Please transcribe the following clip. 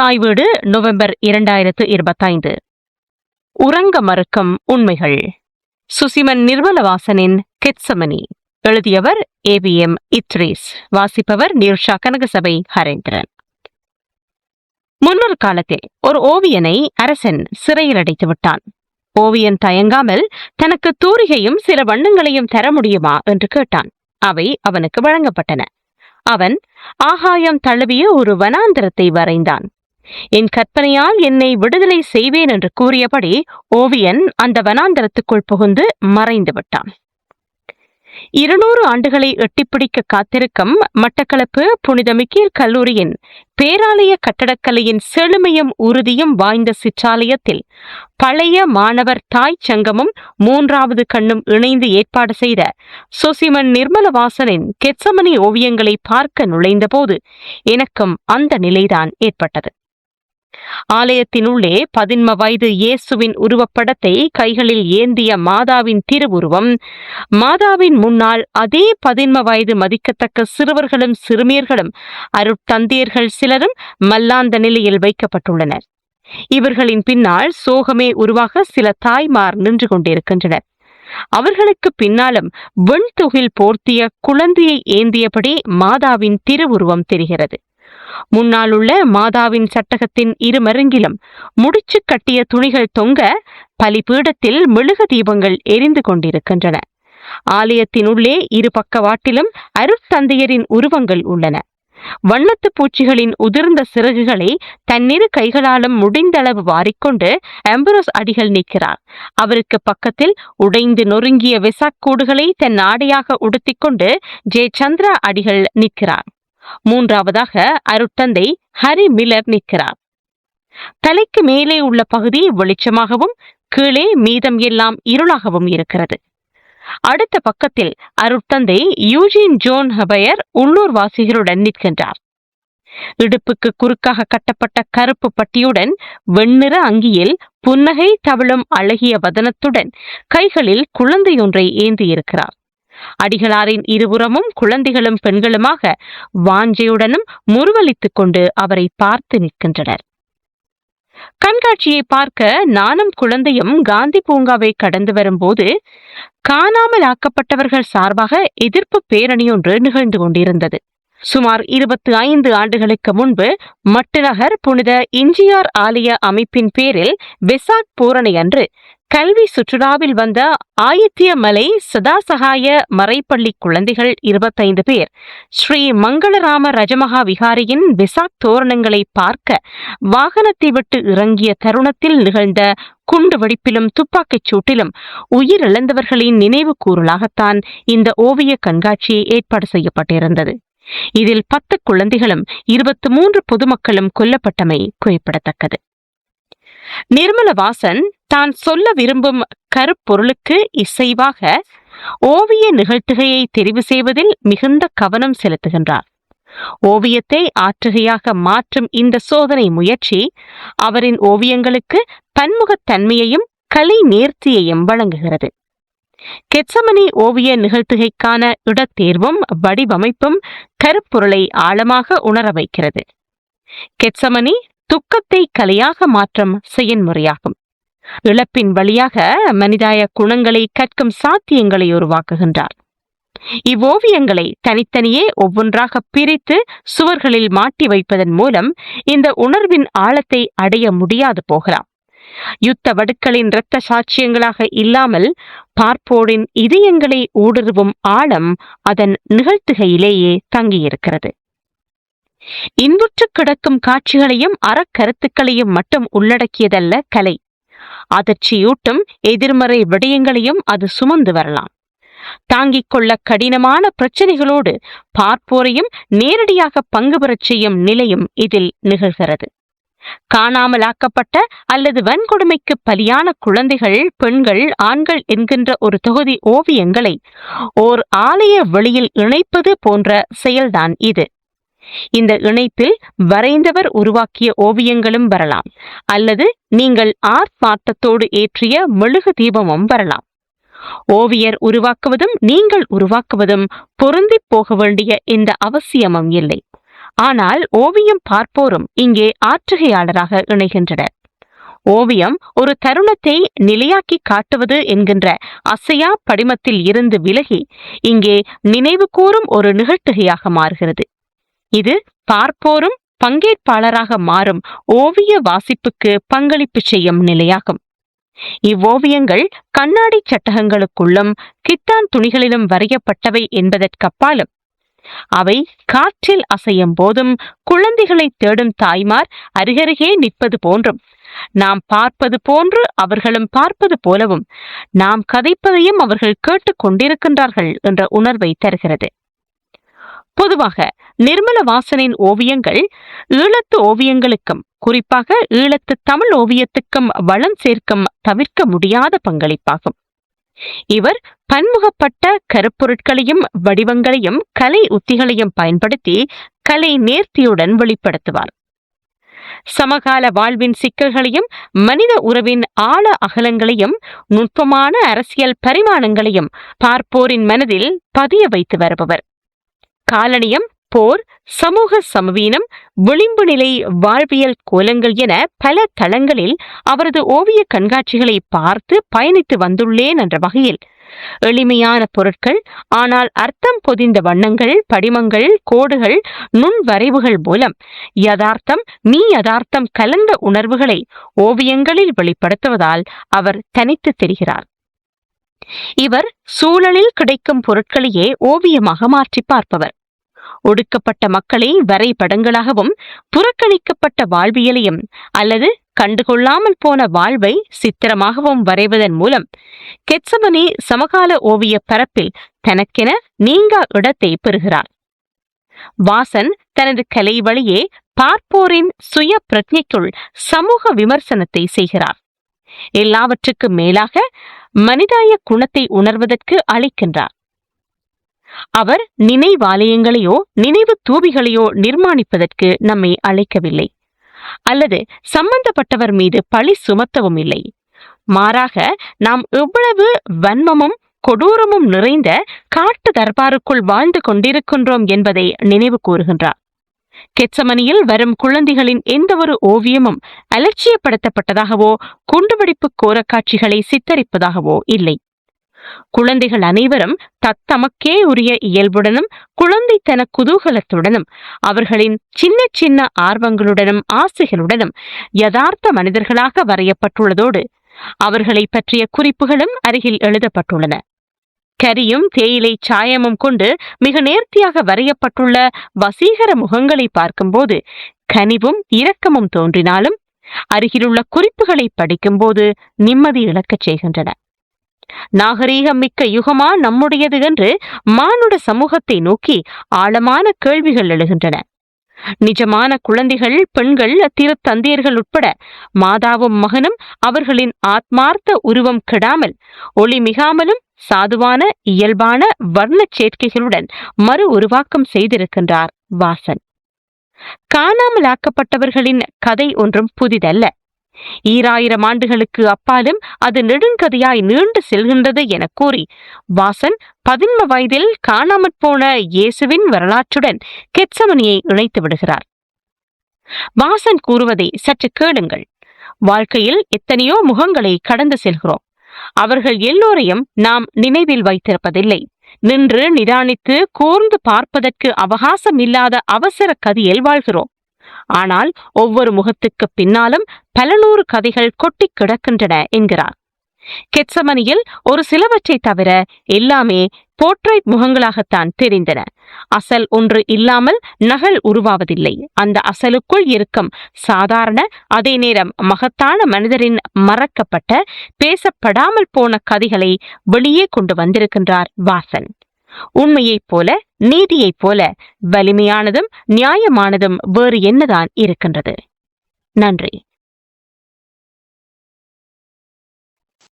தாய் வீடு நவம்பர் இரண்டாயிரத்து இருபத்தைந்து. உறங்க மறுக்கும் உண்மைகள். சுசிமன் நிர்மலவாசனின் கெட்சமணி எழுதியவர் ஏவிஎம் இத்ரீஸ். வாசிப்பவர் நிர்ஷா கனகசபை ஹரேந்திரன். முன்னொரு காலத்தில் ஒரு ஓவியனை அரசன் சிறையில் அடைத்து விட்டான். ஓவியன் தயங்காமல் தனக்கு தூரிகையும் சில வண்ணங்களையும் தர முடியுமா என்று கேட்டான். அவை அவனுக்கு வழங்கப்பட்டன. அவன் ஆகாயம் தழுவிய ஒரு வனாந்திரத்தை வரைந்தான். என் கற்பனையால் என்னை விடுதலை செய்வேன் என்று கூறியபடி ஓவியன் அந்த வனாந்தரத்துக்குள் புகுந்து மறைந்து விட்டான். இருநூறு ஆண்டுகளை எட்டிப்பிடிக்க காத்திருக்கும் மட்டக்களப்பு புனித மிக்கீர் கல்லூரியின் பேராலய கட்டடக்கலையின் செழுமையும் உறுதியும் வாய்ந்த சிற்றாலயத்தில் பழைய மாணவர் தாய் சங்கமும் மூன்றாவது கண்ணும் இணைந்து ஏற்பாடு செய்த சுசிமன் நிர்மலவாசனின் கெட்சமணி ஓவியங்களை பார்க்க நுழைந்தபோது எனக்கும் அந்த நிலைதான் ஏற்பட்டது. ஆலயத்தினுள்ளே பதின்ம வயது இயேசுவின் உருவப்படத்தை கைகளில் ஏந்திய மாதாவின் திருவுருவம். மாதாவின் முன்னால் அதே பதின்ம வயது மதிக்கத்தக்க சிறுவர்களும் சிறுமியர்களும் அருட்தந்தையர்கள் சிலரும் மல்லாந்த நிலையில் வைக்கப்பட்டுள்ளனர். இவர்களின் பின்னால் சோகமே உருவாக சில தாய்மார் நின்று கொண்டிருக்கின்றனர். அவர்களுக்கு பின்னாலும் வெண்துகில் போர்த்திய குழந்தையை ஏந்தியபடி மாதாவின் திருவுருவம் தெரிகிறது. முன்னால் உள்ள மாதாவின் சட்டகத்தின் இருமருங்கிலும் முடிச்சு கட்டிய துணிகள் தொங்க பலிபீடத்தில் மெழுகு தீபங்கள் எரிந்து கொண்டிருக்கின்றன. ஆலயத்தினுள்ளே இரு பக்கவாட்டிலும் அருட்தந்தையரின் உருவங்கள் உள்ளன. வண்ணத்து பூச்சிகளின் உதிர்ந்த சிறகுகளை தன்னிரு கைகளாலும் முடிந்தளவு வாரிக்கொண்டு அம்பரோஸ் அடிகள் நிற்கிறார் அவருக்கு பக்கத்தில் உடைந்து நொறுங்கிய விசாக்கூடுகளை தன் ஆடையாக உடுத்திக்கொண்டு ஜெயச்சந்திரா அடிகள் நிற்கிறார். மூன்றாவதாக அருட்தந்தை ஹரி மில்லர் நிற்கிறார். தலைக்கு மேலே உள்ள பகுதி வெளிச்சமாகவும் கீழே மீதம் எல்லாம் இருளாகவும் இருக்கிறது. அடுத்த பக்கத்தில் அருட்தந்தை யூஜின் ஜோன் ஹபயர் உள்ளூர் வாசிகளுடன் நிற்கின்றார். இடுப்புக்கு குறுக்காக கட்டப்பட்ட கருப்பு பட்டியுடன் வெண்ணிற அங்கியில் புன்னகை தவிழும் அழகிய வதனத்துடன் கைகளில் குழந்தையொன்றை ஏந்தியிருக்கிறார். அடிகளாரின் இருபுறமும் குழந்தைகளும் பெண்களுமாக வாஞ்சையுடனும் முருவலித்துக் கொண்டு அவரை பார்த்து நிற்கின்றனர். கண்காட்சியை பார்க்க நானும் குழந்தையும் காந்தி பூங்காவை கடந்து வரும்போது காணாமல் ஆக்கப்பட்டவர்கள் சார்பாக எதிர்ப்பு பேரணி ஒன்று நிகழ்ந்து கொண்டிருந்தது. சுமார் இருபத்தி ஐந்து ஆண்டுகளுக்கு முன்பு மட்டுநகர் புனித இஞ்சியார் ஆலய அமைப்பின் பேரில் வெசாக் பூரணி அன்று கல்வி சுற்றுலாவில் வந்த ஆயத்தியமலை சதாசகாய மறைப்பள்ளி குழந்தைகள் இருபத்தைந்து பேர். ஸ்ரீ மங்களராம ரஜமகா விகாரியின் விசாக் தோரணங்களை பார்க்க வாகனத்தை விட்டு இறங்கிய தருணத்தில் நிகழ்ந்த குண்டு வெடிப்பிலும் துப்பாக்கிச் சூட்டிலும் உயிரிழந்தவர்களின் நினைவு கூறலாகத்தான் இந்த ஓவிய கண்காட்சி ஏற்பாடு செய்யப்பட்டிருந்தது. இதில் பத்து குழந்தைகளும் இருபத்தி மூன்று பொதுமக்களும் கொல்லப்பட்டமை குறிப்பிடத்தக்கது. நிர்மலவாசன் தான் சொல்ல விரும்பும் கருப்பொருளுக்கு இசைவாக ஓவிய நிகழ்த்துகையை தெரிவு செய்வதில் மிகுந்த கவனம் செலுத்துகின்றார். ஓவியத்தை ஆற்றுகையாக மாற்றும் இந்த சோதனை முயற்சி அவரின் ஓவியங்களுக்கு பன்முகத்தன்மையையும் கலை நேர்த்தியையும் வழங்குகிறது. கெட்சமணி ஓவிய நிகழ்த்துகைக்கான இடத்தேர்வும் வடிவமைப்பும் கருப்பொருளை ஆழமாக உணர வைக்கிறது. கெட்சமணி துக்கத்தை கலையாக மாற்றும் செயன்முறையாகும். இழப்பின் வழியாக மனிதாய குணங்களை கற்கும் சாத்தியங்களை உருவாக்குகின்றார். இவ்வோவியங்களை தனித்தனியே ஒவ்வொன்றாக பிரித்து சுவர்களில் மாட்டி வைப்பதன் மூலம் இந்த உணர்வின் ஆழத்தை அடைய முடியாது போகலாம். யுத்த வடுக்களின் இரத்த சாட்சியங்களாக இல்லாமல் பார்ப்போரின் இதயங்களை ஊடுருவும் ஆழம் அதன் நிகழ்த்துகையிலேயே தங்கியிருக்கிறது. இன்புற்று கிடக்கும் காட்சிகளையும் அறக்கருத்துக்களையும் மட்டும் உள்ளடக்கியதல்ல கலை. அதிர்ச்சியூட்டும் எதிர்மறை விடயங்களையும் அது சுமந்து வரலாம். தாங்கிக் கொள்ள கடினமான பிரச்சனைகளோடு பார்ப்போரையும் நேரடியாக பங்கு பெறச் செய்யும் நிலையும் இதில் நிகழ்கிறது. காணாமலாக்கப்பட்ட அல்லது வன்கொடுமைக்கு பலியான குழந்தைகள் பெண்கள் ஆண்கள் என்கின்ற ஒரு தொகுதி ஓவியங்களை ஓர் ஆலய வெளியில் இணைப்பது போன்ற செயல்தான் இது. இந்த இணைப்பில் வரைந்தவர் உருவாக்கிய ஓவியங்களும் வரலாம். அல்லது நீங்கள் ஆர்ப்பாட்டத்தோடு ஏற்றிய மெழுகு தீபமும் வரலாம். ஓவியர் உருவாக்குவதும் நீங்கள் உருவாக்குவதும் பொருந்தி போக வேண்டிய இந்த அவசியமும் இல்லை. ஆனால் ஓவியம் பார்ப்போரும் இங்கே ஆற்றுகையாளராக இணைகின்றனர். ஓவியம் ஒரு தருணத்தை நிலையாக்கி காட்டுவது என்கின்ற அசையா படிமத்தில் இருந்து விலகி இங்கே நினைவு கூறும் ஒரு நிகழ்த்துகையாக மாறுகிறது. இது பார்ப்போரும் பங்கேற்பாளராக மாறும் ஓவிய வாசிப்புக்கு பங்களிப்பு செய்யும் நிலையாகும். இவ்வோவியங்கள் கண்ணாடி சட்டகங்களுக்குள்ளும் கிட்டான் துணிகளிலும் வரையப்பட்டவை என்பதற்கப்பாலும் அவை காற்றில் அசையும் போதும் குழந்தைகளை தேடும் தாய்மார் அருகருகே நிற்பது போன்றும் நாம் பார்ப்பது போன்று அவர்களும் பார்ப்பது போலவும் நாம் கதைப்பதையும் அவர்கள் கேட்டுக் கொண்டிருக்கின்றார்கள் என்ற உணர்வை தருகிறது. பொதுவாக நிர்மல வாசனின் ஓவியங்கள் ஈழத்து ஓவியங்களுக்கும் குறிப்பாக ஈழத்து தமிழ் ஓவியத்துக்கும் வளம் சேர்க்கும் தவிர்க்க முடியாத பங்களிப்பாகும். இவர் பன்முகப்பட்ட கருப்பொருட்களையும் வடிவங்களையும் கலை உத்திகளையும் பயன்படுத்தி கலை நேர்த்தியுடன் வெளிப்படுத்துவார். சமகால வாழ்வின் சிக்கல்களையும் மனித உறவின் ஆழ அகலங்களையும் நுட்பமான அரசியல் பரிமாணங்களையும் பார்ப்போரின் மனதில் பதிய வைத்து வருபவர். காலனியம் போர் சமூக சமவீனம் விளிம்பு நிலை வாழ்வியல் கோலங்கள் என பல தளங்களில் அவரது ஓவிய கண்காட்சிகளை பார்த்து பயணித்து வந்துள்ளேன் என்ற வகையில். எளிமையான பொருட்கள் ஆனால் அர்த்தம் பொதிந்த வண்ணங்கள் படிமங்கள் கோடுகள் நுண் வரைவுகள் மூலம் யதார்த்தம் மீ யதார்த்தம் கலந்த உணர்வுகளை ஓவியங்களில் வெளிப்படுத்துவதால் அவர் தனித்து தெரிகிறார். இவர் சூழலில் கிடைக்கும் பொருட்களையே ஓவியமாக மாற்றி பார்ப்பவர். ஒடுக்கப்பட்ட மக்களை வரைபடங்களாகவும் புறக்கணிக்கப்பட்ட வாழ்வியலையும் அல்லது கண்டுகொள்ளாமல் போன வாழ்வை சித்திரமாகவும் வரைவதன் மூலம் கெட்சமனி சமகால ஓவிய பரப்பில் தனக்கென நீங்கா இடத்தை பெறுகிறார். வாசன் தனது கலை வழியே பார்ப்போரின் சுய பிரஜைக்குள் சமூக விமர்சனத்தை செய்கிறார். எல்லாவற்றுக்கும் மேலாக மனிதாய குணத்தை உணர்வதற்கு அளிக்கின்றார். அவர் நினைவாலயங்களையோ நினைவு தூபிகளையோ நிர்மாணிப்பதற்கு நம்மை அழைக்கவில்லை. அல்லது சம்பந்தப்பட்டவர் மீது பழி சுமத்தவும் இல்லை. மாறாக நாம் எவ்வளவு வன்மமும் கொடூரமும் நிறைந்த காட்டு தர்பாருக்குள் வாழ்ந்து கொண்டிருக்கின்றோம் என்பதை நினைவு கூறுகின்றார். கெச்சமணியில் வரும் குழந்தைகளின் எந்த ஒரு ஓவியமும் அலட்சியப்படுத்தப்பட்டதாகவோ குண்டுவெடிப்பு கோரக்காட்சிகளை சித்தரிப்பதாகவோ இல்லை. குழந்தைகள் அனைவரும் தத்தமக்கே உரிய இயல்புடனும் குழந்தைத்தன குதூகலத்துடனும் அவர்களின் சின்ன சின்ன ஆர்வங்களுடனும் ஆசைகளுடனும் யதார்த்த மனிதர்களாக வரையப்பட்டுள்ளதோடு அவர்களை பற்றிய குறிப்புகளும் அருகில் எழுதப்பட்டுள்ளன. கரியும் தேயிலை சாயமும் கொண்டு மிக நேர்த்தியாக வரையப்பட்டுள்ள வசீகர முகங்களை பார்க்கும்போது கனிவும் இரக்கமும் தோன்றினாலும் அருகிலுள்ள குறிப்புகளை படிக்கும்போது நிம்மதி இழக்கச் செய்கின்றன. நாகரீகமிக்க யுகமா நம்முடையது என்று மானுட சமூகத்தை நோக்கி ஆழமான கேள்விகள் எழுகின்றன. நிஜமான குழந்தைகள் பெண்கள் திருத்தந்தையர்கள் உட்பட மாதாவும் மகனும் அவர்களின் ஆத்மார்த்த உருவம் கெடாமல் ஒளி மிகாமலும் சாதுவான இயல்பான வர்ணச் சேர்க்கைகளுடன் மறு உருவாக்கம் செய்திருக்கின்றார் வாசன். காணாமலாக்கப்பட்டவர்களின் கதை ஒன்றும் புதிதல்ல. ஈராயிரம் ஆண்டுகளுக்கு அப்பாலும் அது நெடுங்கதையாய் நீண்டு செல்கின்றது என கூறி வாசன் பதின்ம வயதில் காணாமற் போன இயேசுவின் வரலாற்றுடன் கெட்சமணியை இணைத்து விடுகிறார். வாசன் கூறுவதை சற்று கேளுங்கள். வாழ்க்கையில் எத்தனையோ முகங்களை கடந்து செல்கிறோம். அவர்கள் எல்லோரையும் நாம் நினைவில் வைத்திருப்பதில்லை. நின்று நிதானித்து கூர்ந்து பார்ப்பதற்கு அவகாசம் இல்லாத அவசர கதியில் வாழ்கிறோம். ஆனால் ஒவ்வொரு முகத்துக்கு பின்னாலும் பல நூறு கதைகள் கொட்டி கிடக்கின்றன என்கிறார். கெட்சமனியில் ஒரு சிலவற்றை தவிர எல்லாமே போர்ட்ரைட் முகங்களாகத்தான் தெரிந்தன. அசல் ஒன்று இல்லாமல் நகல் உருவாவதில்லை. அந்த அசலுக்குள் இருக்கும் சாதாரண அதே நேரம் மகத்தான மனிதரின் மறக்கப்பட்ட பேசப்படாமல் போன கதைகளை வெளியே கொண்டு வந்திருக்கின்றார் வாசன். உண்மையைப் போல நீதியைப் போல வலிமையானதும் நியாயமானதும் வேறு என்னதான் இருக்கின்றது? நன்றி.